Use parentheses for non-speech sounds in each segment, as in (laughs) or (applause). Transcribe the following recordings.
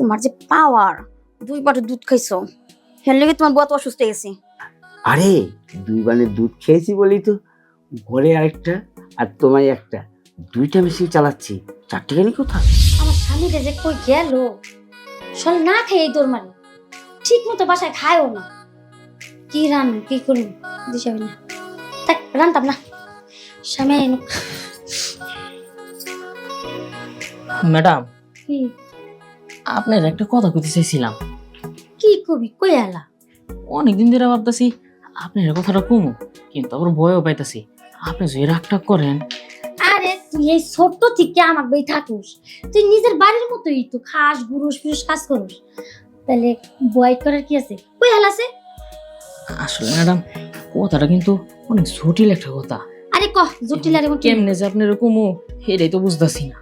তোমার যে পাওয়ার দুই বাটে দুধ খাইছো হের লেগে তোমার বউ এত অসুস্থ হয়ে গেছে। আরে দুই বানের দুধ খেয়েছি বলি তো ঘরে আরেকটা আর তোমায় একটা। দুইটা মেশিন চালাচ্ছি চারটে গানি কোথায়? আমার স্বামীটা যে কই গেল? সল না খেয়ে তোর মানে ঠিক মতো বাসায় খায়ও না। কি রান কি করুন দিশাবি না। থাক রান্তাম না। স্বামী ম্যাডাম কি? আপনার একটা কথা কইতে চাইছিলাম। কি কবি? কই আলা? অনেকদিন ধরে ভাবতেছি আপনার কথাটা কমু কিন্তু আবার ভয়ও পাইতাছি। আপনি যদি রাগ টাগ করেন। আরে তুই এই ছোট্ট থেকে আমার বই থাকুস। তুই নিজের বাড়ির মতোই তো খাস গুরুস ফিরুস কাজ করুস। তাহলে বয় করার কি আছে? কই আলা আছে? আসলে ম্যাডাম কথাটা কিন্তু অনেক জটিল একটা কথা। আরে কহ জটিল আরে কেমনে যে আপনার কমু এটাই তো বুঝতাছি না।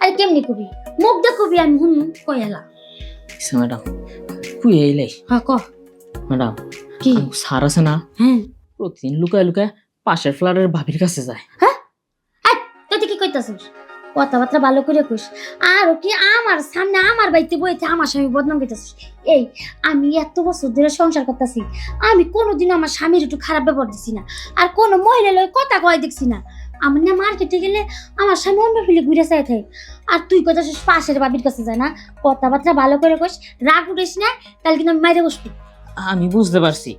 আরে কেমনি কবি? মুখ দে কবি আমি হুন কই আচ্ছা ম্যাডাম কুই এইলাই হ্যাঁ কহ ম্যাডাম কি। সার আছে না? হ্যাঁ প্রতিদিন লুকায় লুকায় পাশের ফ্ল্যাটের ভাবির কাছে যায়। তুই কি কইতাছিস কথাবার্তা ভালো করে কইস আর কি আমার সামনে আমার বাড়িতে বইতে আমার স্বামী বদনাম করতেছিস এই আমি এত বছর ধরে সংসার করতেছি। আমি কোনোদিন আমার স্বামীর একটু খারাপ ব্যবহার দিছি না। আর কোনো মহিলা লয় কথা কয় দেখছি না। আমার না মার্কেটে গেলে আমার স্বামী অন্য ফিলে ঘুরে চাই থাকে। আর তুই কইতাছিস পাশের বাবির কাছে যায় না? কথাবার্তা ভালো করে কইস রাগ উঠিস না কাল কিন্তু আমি মাইরে বসবি। আমি বুঝতে পারছি।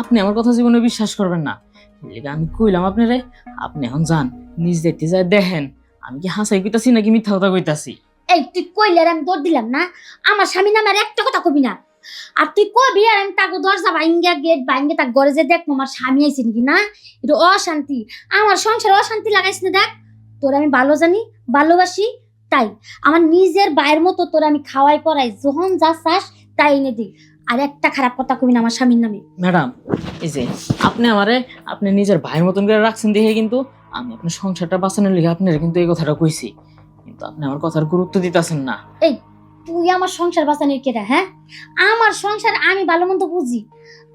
আপনি আমার কথা জীবনে বিশ্বাস করবেন না। এলিগা আমি কইলাম আপনারে আপনি এখন যান নিজ দেখতে যায় দেখেন। আমি কি হাসাই কইতাছি নাকি মিথ্যা কথা কইতাছি? এই তুই কইলে আর আমি দৌড় দিলাম না। আমার স্বামী নামে আর একটা কথা কবি না। আর তুই কবি আর আমি তাকে দরজা ভাঙ্গা গেট ভাঙ্গে তার ঘরে যে দেখ আমার স্বামী আইছে নাকি না? এটা অশান্তি। আমার সংসার অশান্তি লাগাইছ না দেখ। তোর আমি ভালো জানি ভালোবাসি তাই। আমার নিজের বাইরের মতো তোর আমি খাওয়াই করাই যখন যা চাস তাই এনে দিই আর একটা খারাপ কথা কবি না আমার স্বামীর নামে। ম্যাডাম এই যে আপনি আমারে আপনি নিজের ভাইয়ের মতন করে রাখছেন দেখে কিন্তু আমি আপনার সংসারটা বাঁচানোর লিগে আপনার কিন্তু এই কথাটা কইছি। কিন্তু আপনি আমার কথার গুরুত্ব দিতেছেন না। তুই আমার সংসার বাঁচানোর কেটা হ্যাঁ? আমার সংসার আমি ভালো মন্দ বুঝি।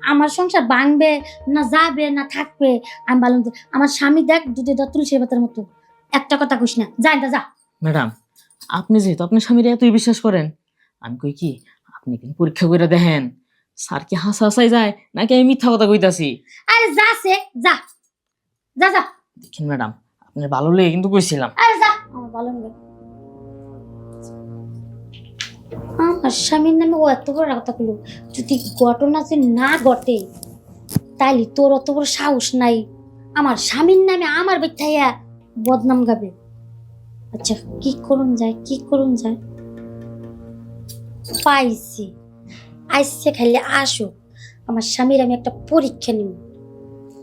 আমার সংসার ভাঙবে না যাবে না থাকবে আমি ভালো মন্দ আমার স্বামী দেখ দুধে দত্ত তুলসী পাতার মতো। একটা কথা কইস না যাই এটা যা। ম্যাডাম আপনি যেহেতু আপনার স্বামীর এতই বিশ্বাস করেন আমি কই কি আপনি কিন্তু পরীক্ষা করে দেখেন স্যার কি হাসা হাসাই যায় নাকি আমি মিথ্যা কথা কইতাছি? আরে যা সে যা। যা যা। দেখেন ম্যাডাম আপনার ভালো লেগে কিন্তু কইছিলাম। আরে যা আমার ভালো লাগে। আমার স্বামীর নামে ও এত বড় কথা কইলো, যদি ঘটনা যে না ঘটে, তাইলে তোর অত বড় সাহস নাই। আমার স্বামীর নামে আমার বেঠাইয়া বদনাম গাবে। আচ্ছা কি করুন যায়, কি করুন যায়? পাইছি। আইসে খাইলে আসুক। আমার স্বামীর আমি একটা পরীক্ষা নিব।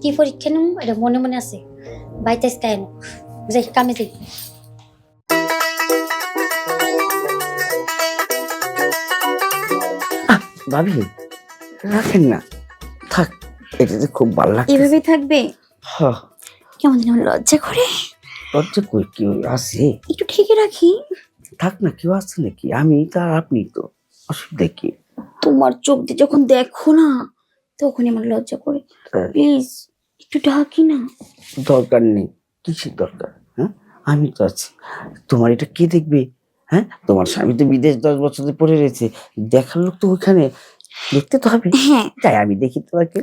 কি পরীক্ষা নিব? এটা মনে মনে আছে। বাইতাইস কেন যাই, কামে যাই। ভাবি? রাখেন না। থাক এটাতে খুব ভালো লাগছে এভাবেই থাকবে? হ্যাঁ। কেমন যেন লজ্জা করে। লজ্জা কই কেউ আছে? একটু ঠিকই রাখি। থাক না কেউ আছে নাকি? আমি তার আপনি তো। অসুবিধা কি? তোমার চোখ দিয়ে যখন দেখো না তখনই আমার লজ্জা করে। হ্যাঁ, প্লিজ একটু ঢাকি না। দরকার নেই। কিসের দরকার? হ্যাঁ? আমি তো আছি। তোমার এটা কে দেখবে? হ্যাঁ তোমার স্বামী তো বিদেশ দশ বছর ধরে পড়ে রয়েছে দেখার লোক তো ওখানে দেখতে তো হবে হ্যাঁ তাই আমি দেখি তোমাকে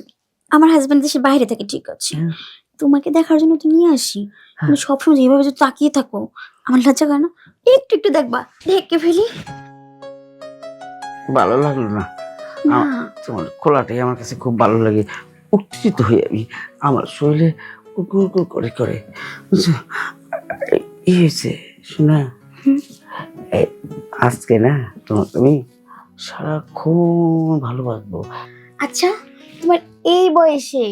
আমার হাজবেন্ড দেশের বাইরে থাকে ঠিক আছে হ্যাঁ। তোমাকে দেখার জন্য তো নিয়ে আসি হ্যাঁ। তুমি সবসময় যেভাবে যদি তাকিয়ে থাকো আমার লজ্জা করে না একটু একটু দেখবা দেখে ফেলি ভালো লাগল না তোমার খোলাটাই আমার কাছে খুব ভালো লাগে উত্তেজিত হয়ে আমি আমার শরীরে কুকুর করে করে বুঝছ এই হয়েছে শোনা আজকে না তোমাকে আমি সারাক্ষণ ভালোবাসবো। আচ্ছা তোমার এই বয়সে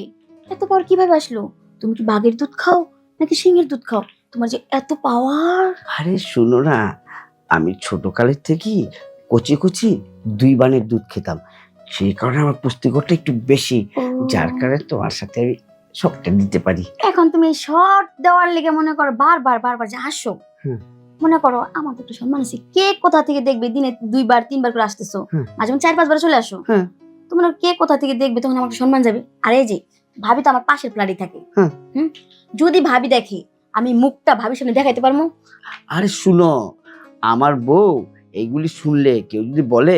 এত পাওয়ার কীভাবে আসলো? তুমি কি বাঘের দুধ খাও নাকি সিংহের দুধ খাও? তোমার যে এত পাওয়ার আরে শুনো না আমি ছোট কালের থেকেই কচি কচি দুই বানের দুধ খেতাম। সেই কারণে আমার পুষ্টিকরটা একটু বেশি যার কারণে তোমার সাথে আমি সবটা দিতে পারি। এখন তুমি শর্ট দেওয়ার লেগে মনে করো বারবার বারবার যে আসো হুম। মনে করো আমার তো একটা সম্মান আছে কে কোথা থেকে দেখবে দিনে দুইবার তিনবার করে আসতেছো? মাঝে মাঝে চার পাঁচবার চলে আসো। হ্যাঁ। তোমার কে কোথা থেকে দেখবে তখন আমার সম্মান যাবে? আর এই যে ভাবি তো আমার পাশের ফ্ল্যাটে থাকে। হুম। হুম? যদি ভাবি দেখে আমি মুখটা ভাবির সামনে দেখাইতে পারব? আরে শুনো আমার বউ এইগুলি শুনলে কেউ যদি বলে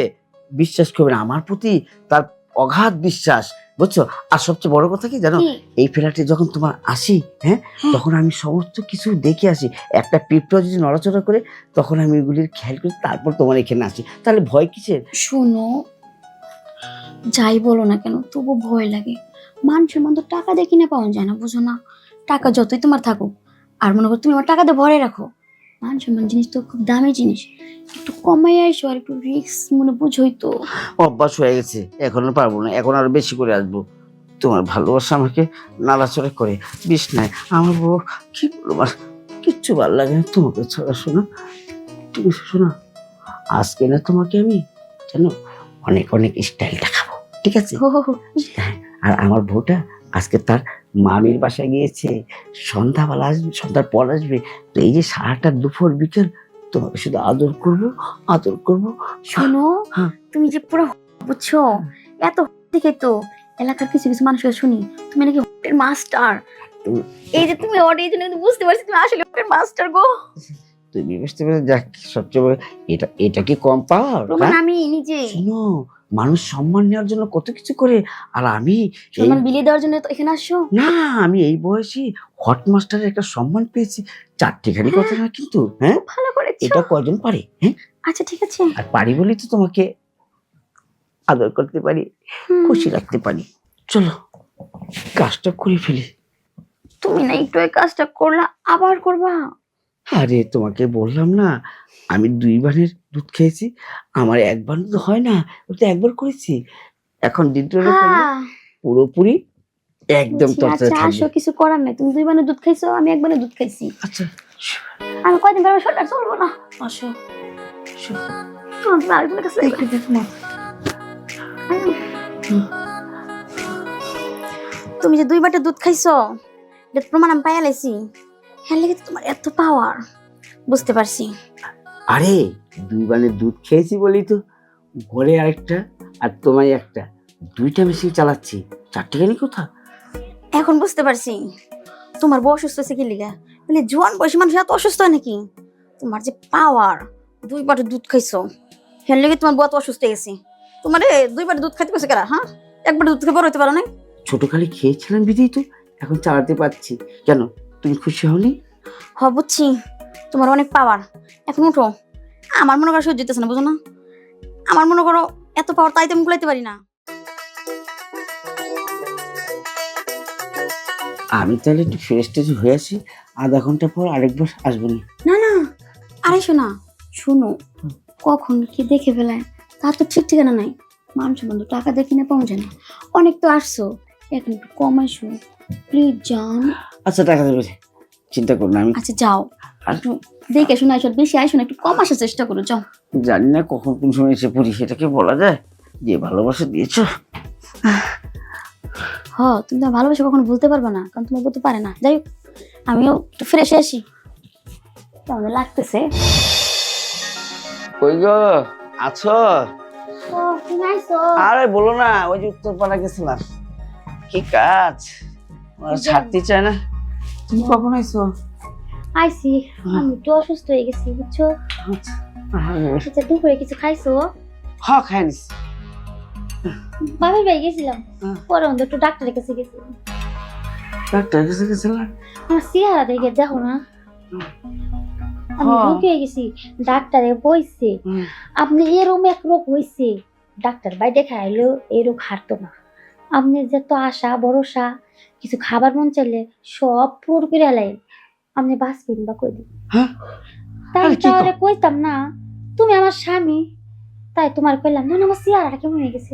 বিশ্বাস করবে না। আমার প্রতি তার অগাধ বিশ্বাস। বুঝছ? আর সবচেয়ে বড় কথা কি জানো? এই ফ্ল্যাটে যখন তোমার আসি হ্যাঁ হ্যাঁ। তখন আমি সমস্ত কিছু দেখে আসি। একটা পিঁপড়া যদি নড়াচড়া করে তখন আমি এগুলির খেয়াল করি তারপর তোমার এখানে আসি। তাহলে ভয় কিসের? শোনো যাই বলো না কেন তবু ভয় লাগে। মান সম্মান তো টাকা দিয়ে কিনে পাওয়া যায় না বুঝো না? টাকা যতই তোমার থাকুক আর মনে করো তুমি আমার টাকা দিয়ে ভরে রাখো মান সম্মান জিনিস তো খুব দামি জিনিস। একটু কমাই আইসো আর একটু রিক্স মনে বুঝোই তো। অভ্যাস হয়ে গেছে। এখন আর পারব না। এখন আরও বেশি করে আসব। তোমার ভালোবাসা আমাকে নাড়াচড়া করে। বিষ নাই। আমার বউ কি বলব? কিচ্ছু ভালো লাগে না। তোমাকে ছাড়া শোনা। তুমি শোনা। আজকে না তোমাকে আমি জানো অনেক অনেক স্টাইল দেখাবো। ঠিক আছে। আর আমার বউটা আজকে তার মামির বাসায় গিয়েছে সন্ধ্যাবেলা আসবে সন্ধ্যার পর আসবে তো এই যে সারাটা দুপুর বিকেল তোমাকে শুধু আদর করব আদর করব। শোনো হ্যাঁ। তুমি যে পুরো বুঝছ? এত দেখে তো এলাকার কিছু কিছু মানুষের শুনি তুমি নাকি হোটেল মাস্টার এই যে তুমি অড এই জন্য কিন্তু বুঝতে পারছি তুমি আসলে হোটেল মাস্টার গো। তুমি বুঝতে পেরে যাক সবচেয়ে বড় এটা এটা কি কম পাওয়ার প্রমাণ আমি নিজে। শুনো মানুষ সম্মান নেওয়ার জন্য কত কিছু করে আর আমি সম্মান বিলিয়ে দেওয়ার জন্য তো এখানে আসছো? না আমি এই বয়সে হট মাস্টারের একটা সম্মান পেয়েছি। চারটিখানি কথা না কিন্তু হ্যাঁ ভালো করেছ। এটা কজন পারে হ্যাঁ? আচ্ছা ঠিক আছে। আর পারি বলি তো তোমাকে আদর করতে পারি খুশি রাখতে পারি। চলো কাজটা করে ফেলি। তুমি না একটু এই কাজটা করলা আবার করবা। আরে তোমাকে বললাম না আমি দুই বানের দুধ খেয়েছি আমার একবার তো হয় না ওটা একবার করেছি। এখন দ্বিতীয় হ্যাঁ, পুরোপুরি একদম আচ্ছা কিছু করার নাই তুমি দুই বানের দুধ খাইছো আমি এক বানে দুধ খাইছি। আচ্ছা আমি কয়দিন পর শরীরটা চলবো না। আসো আসো। তুমি কাছে একটু দেখো না তুমি যে দুই বাটে দুধ খাইছো এটা প্রমাণ আমি পাইয়া লাইছি। হ্যাঁ লেগে তোমার এত পাওয়ার বুঝতে পারছি। আরে দুই বানের দুধ খেয়েছি বলেই তো। ঘরে আরেকটা আর তোমায় একটা। দুইটা মেশিন চালাচ্ছি। চারটেখানি কোথা? এখন বুঝতে পারছি। তোমার বউ অসুস্থ হয়েছে কি লিগা? বলে জোয়ান বয়সী মানুষ এত অসুস্থ হয় নাকি? তোমার যে পাওয়ার দুই বাটে দুধ খাইছো। হ্যাঁ লেগে তোমার বউ এত অসুস্থ হয়ে গেছে। তোমার দুই বাটে দুধ খাইতে গেছে কেরা হ্যাঁ? একবার দুধ খেয়ে বড় হতে পারো না ছোট খালি খেয়েছিলাম বিধেই তো এখন চালাতে পারছি। কেন? তুমি খুশি হওনি হ বুঝছি। তোমার অনেক পাওয়ার এখন উঠো। আমার মনে করো সহ্য হইতেছে না বুঝো না? আমার মনে করো এত পাওয়ার তাই তো আমি কুলাইতে পারি না। আমি তাহলে একটু ফ্রেশ টেশ হয়ে আসি আধা ঘণ্টা পর আরেকবার আসব না। না না আরে শোনা শুনো কখন কি দেখে ফেলায় তার তো ঠিক ঠিকানা নাই। মানুষ বন্ধু টাকা দিয়ে কিনে পাওয়া যায় না। অনেক তো আসছো। এখন একটু কমাইছো প্লিজ যান আচ্ছা টাকা দেবে চিন্তা করো না আমি আচ্ছা যাও। একটু দেখে শোনা এসব বেশি আইসো না একটু কম আসার চেষ্টা করো যাও। জানি না কখন কোন সময় এসে পড়ি সেটাকে বলা যায়? যে ভালোবাসা দিয়েছ। হ তুমি তো ভালোবাসা কখনো বলতে পারবে না কারণ তোমার বলতে পারে না। যাই হোক আমিও একটু ফ্রেশে আসি। কেমন লাগতেছে? কই গো? আছো? আরে বলো না ওই যে উত্তরপাড়া গেছিলাম। কি কাজ? ওরা ছাড়তে চায় না। তুমি কখন আইছো? আইসি আমি একটু অসুস্থ হয়ে গেছি বুঝছ? আচ্ছা। আচ্ছা দুপুরে কিছু খাইছো? হ্যাঁ খাইনিস বাবার বাড়ি গেছিলাম। পরে অন্ত একটু ডাক্তারের কাছে গেছিলাম ডাক্তার কাছে গেছিলাম আমার চেহারা দেখে দেখো না। আমি হ্যাঁ। ঢুকে গেছি ডাক্তারে বইছে। আপনি এরকম এক রোগ হয়েছে ডাক্তার বাইরে খাইলেও এই রোগ হারতো না। আপনি যে তো আশা ভরসা কিছু খাবার মন চাইলে সব পুর করে এলাই। আপনি বাঁচবেন বা কই দিন হ্যাঁ? তাই আরে তাহলে কইতাম না তুমি আমার স্বামী তাই তোমার কইলাম না আমার চেহারাটা কেমন হয়ে গেছে?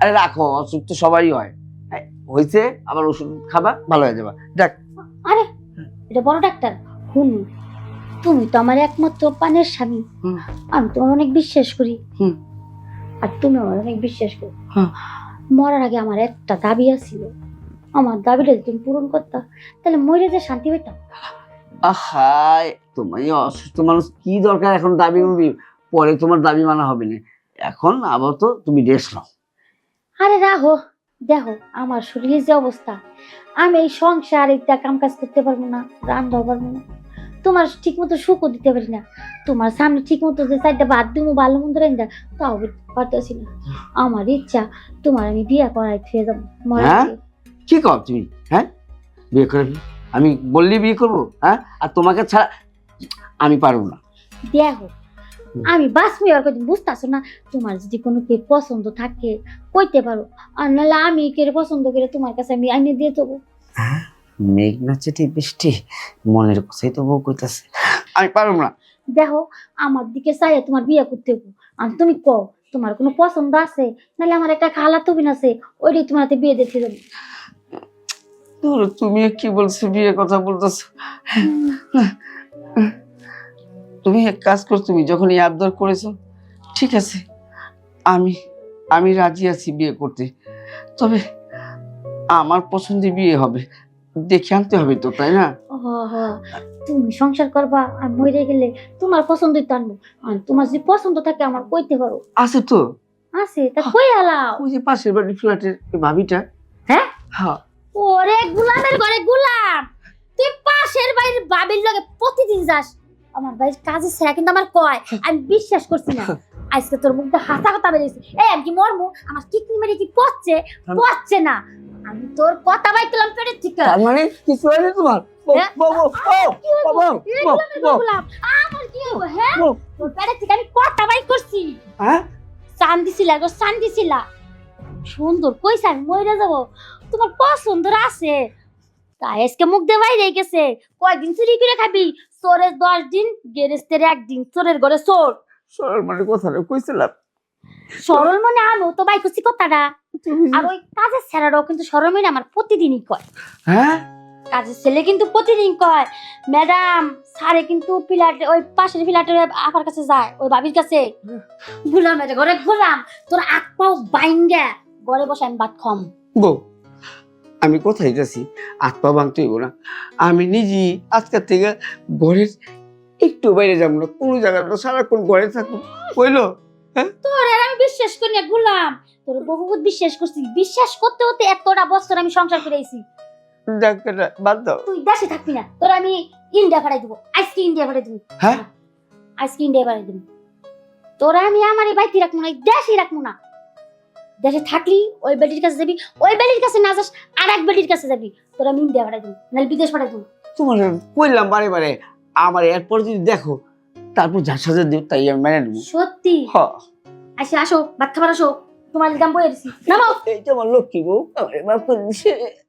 আরে রাখো অসুখ তো সবারই হয়। এই, হয়েছে আবার ওষুধ খাবা ভালো হয়ে যাবা। দেখ। আরে এটা বড় ডাক্তার হুন তুমি তো আমার একমাত্র পানের স্বামী। আমি তোমার অনেক বিশ্বাস করি। হুম। আর তুমি আমার অনেক বিশ্বাস করো। হ্যাঁ। মরার আগে আমার একটা দাবি আছিল। আমার দাবিটা যদি তুমি পূরণ করতা তাহলে মরে যে শান্তি পেতাম আহা তোমার অসুস্থ মানুষ কি দরকার এখন দাবি মাবি পরে তোমার দাবি মানা হবে না। এখন আপাতত তুমি রেস্ট নাও। আরে রাহো দেখো আমার শরীরের যে অবস্থা। আমি এই সংসার একটা কাম কাজ করতে পারব না রান্না পারব না। তোমার ঠিক মতো সুখও দিতে পারি না। তোমার সামনে ঠিক মতো যে সাইডটা বাদ দিমু ভালো মন্দ রাইন্দা তাও পারতেছি না। আমার ইচ্ছা তোমার আমি বিয়ে করাই খেয়ে যাব হ্যাঁ? কি কর তুমি? হ্যাঁ? বিয়ে করে আমি বললি বিয়ে করব হ্যাঁ? আর তোমাকে ছাড়া আমি পারব না। দেখো আমি বাঁচবো আর কদিন বুঝতেছো না তোমার যদি কোনো কে পছন্দ থাকে কইতে পারো। আর নাহলে আমি কে পছন্দ করে তোমার কাছে আমি আইনে দিয়ে দেবো। মেঘ নাচেটি বৃষ্টি মনের কথাই তো বউ কইতাছে। আমি পারব না। দেখো আমার দিকে চাইয়া তোমার বিয়ে করতে হব আর তুমি কও তোমার কোনো পছন্দ আছে? নাহলে আমার একটা খালা তবিন আছে ওইটাই তোমার হাতে বিয়ে দেখতে দেবো ধরো তুমি কি বলছো বিয়ের কথা বলতেছো? তুমি এক কাজ কর তুমি যখন এই আবদার করেছ ঠিক আছে আমি আমি রাজি আছি বিয়ে করতে। তবে আমার পছন্দের বিয়ে হবে। দেখে আনতে হবে তো তাই না? তুমি সংসার করবা আর মরে গেলে তোমার পছন্দই তো আনব। আর তোমার যদি পছন্দ থাকে আমার কইতে পারো। আছে তো? আছে তা কই আলাও? ওই যে পাশের বাড়ির ফ্ল্যাটের ভাবিটা। হ্যাঁ? হ্যাঁ। ওরে গুলামের ঘরে গুলাম! তুই পাশের বাড়ির বাবির লগে প্রতিদিন যাস। আমার বাড়ির কাজে সেরা কিন্তু আমার কয়। আমি বিশ্বাস করছি না। (laughs) আজকে তোর মুখটা হাসা কথা বেরিয়েছে। এই আমি কি মরমু? আমার কিডনি মেরে কি পচছে? পচছে না। আমি তোর কথা বাইতলাম পেটের থেকে। তার মানে কিছু হয়নি তোমার? ও, হ্যাঁ? কি আমার হ্যাঁ? তোর পেটের থেকে আমি কথা বাই করছি। হ্যাঁ? গো সুন্দর কইছে আমি মরে যাব। তোমার পছন্দ আছে। তাই আজকে মুখ দিয়ে বাইরে গেছে। কয়দিন চুরি করে খাবি? চোরের দশ দিন গেরেস্তের একদিন চোরের ঘরে চোর। সরল মানে কথা কইছিলাম। সরল মনে আমিও তো বাই করছি কথাটা। আর ওই কাজের ছেলেরাও কিন্তু সরল মনে আমার প্রতিদিনই কয়। হ্যাঁ? কাজের ছেলে কিন্তু প্রতিদিন কয় ম্যাডাম স্যারে কিন্তু পিলাটে ওই পাশের পিলাটের আপার কাছে যায় ওই বাবির কাছে। গুলাম এটা ঘরে গুলাম তোর আট পাও বাইঙ্গা ঘরে বসে আমি ভাত খাম বউ আমি কোথায় যাচ্ছি? পা ভাঙতে হইব না। আমি নিজেই আজকের থেকে ঘরের একটু বাইরে যাব না কোনো জায়গাটা সারাক্ষণ ঘরে থাকব। কইলো তোর আর আমি বিশ্বাস করি না গুলাম। তোর বহুত বিশ্বাস করছি। বিশ্বাস করতে করতে এতটা বছর আমি সংসার করে আইছি। বাদ দাও। তুই দেশে থাকবি না। তোর আমি ইন্ডিয়া পাঠাই দিব। আজকে ইন্ডিয়া পাঠাই দিব। হ্যাঁ? আজকে ইন্ডিয়া পাঠাই দিব। তোরা আমি আমার এই বাইতে রাখব না দেশে রাখব না। দেশে থাকলি ওই বেটির কাছে যাবি ওই বেটির কাছে না যাস আর এক বেটির কাছে যাবি। তোরা আমি ইন্ডিয়া পাঠাই দিব নাহলে বিদেশ পাঠাই দিব। তোমার কইলাম বারে বারে আমার এরপর যদি দেখো তারপর যা সাজা দিও তাই আমি মেনে নেব। সত্যি? হ। আসে আসো ভাত খাবার আসো। তোমার লিগাম বয়ে দিছি। নামাও। এইটা আমার লক্ষ্মী বউ আমার মাফ করে দিছে।